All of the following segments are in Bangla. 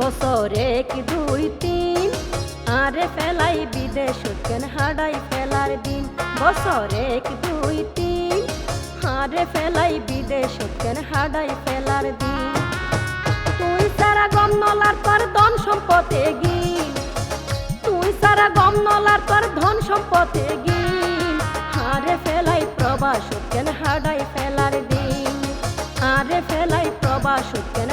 বছর এক দুই তিন। আরে ফেলাই বিদেশ, কেন হাডাই ফেলার দিন? বছর এক দুই তিন। আরে ফেলাই বিদেশ, কেন হাডাই ফেলার দিন? তুই সারা গম নলার তোর ধন সম্পদে গিল তুই সারা গম নলার তোর ধন সম্পদে গিল আরে ফেলাই প্রবাস, কেন হাডাই ফেলার দিন? আরে ফেলাই প্রবাস, কেন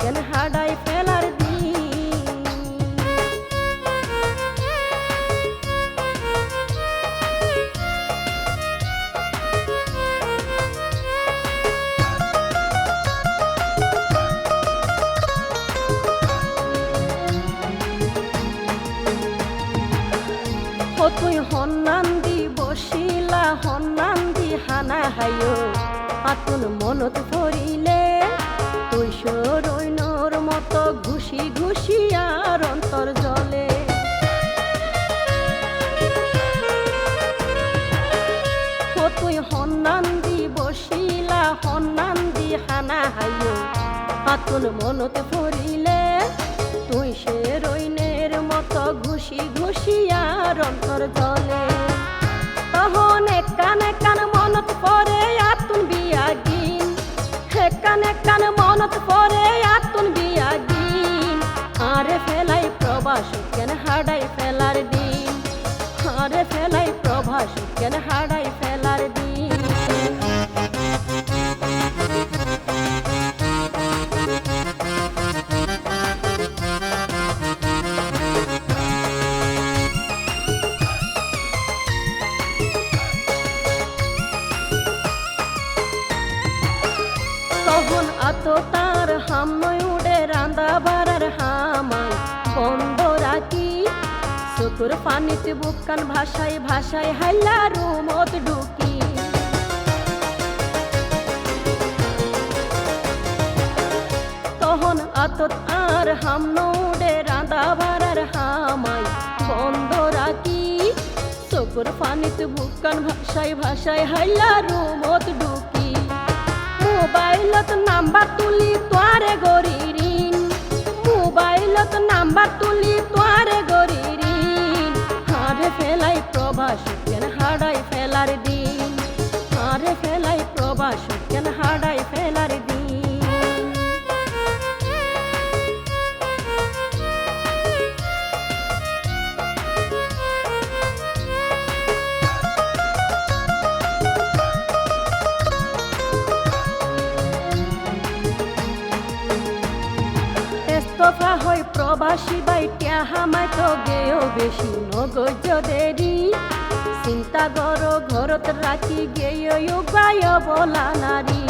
কেন হাডাই ফেলার দিন। ও তুই হন্নান্দি বসিলা হানা হাইও আতুন মনত পড়িলে ঘুষি ঘুষি আর অন্তর জলে। ও তুই হন্নান্দি বসিলা, হন্নান্দি হানা হাইও মনত পড়িলে তুই সে রইনের মতো ঘুষি ঘুষি আর অন্তর জলে। প্রবাস কেন হাডাই ফেলার দিন? আরে ফেলাই প্রভাস কেন হাডাই ফেলার দিন? তখন আত চকুর পানিতে বুকান ভাষায় ভাষায় হাইলা রুমত ঢুকি। তখন আত আর হামন উড়ে রান্দা বাড়ার হামাই বন্ধ রাখি। চকুর পানিতে বুকান ভাষায় ভাষায় হাইলা রুমত ঢুকি। মোবাইলত নাম্বার তুলি, তোয়ারে গরি ঋণ। মোবাইলত নাম্বার তুলি ফেলার দিন হারে ফেলাই প্রবাস কেন হাডাই ফেলার দিন? প্রবাসী বাইটিয়া হামাই তো গেও রাখি গেয় গায় বলা নারী।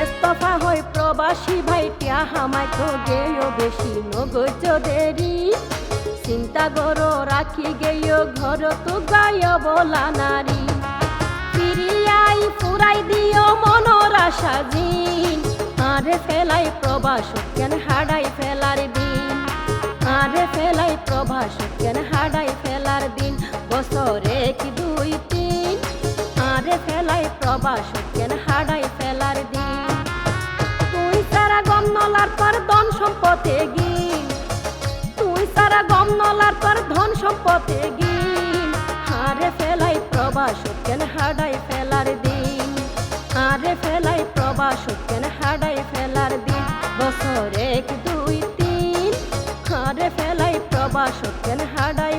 এস্তফা হয় প্রবাসী ভাইটিয়া হামাই তো গেয় বেশি নগজ দেরি চিন্তা গর রাখি গেয় ঘর তো গায় বলা নারী। ফিরিয়াই ফুরাই দিও মনর দিন আরে ফেলাই প্রবাস বাসক কেন হাডাই ফেলার দি তুই সারা গম নলার পর ধন সম্পদে গি তুই সারা গম নলার পর ধন সম্পদে গি হারে ফেলাই প্রবাসক কেন হাডাই ফেলার দিন। হারে ফেলাই প্রবাসক কেন হাডাই ফেলার দিন। বছর এক দুই, তিন, হারে ফেলাই প্রবাসক কেন হাডাই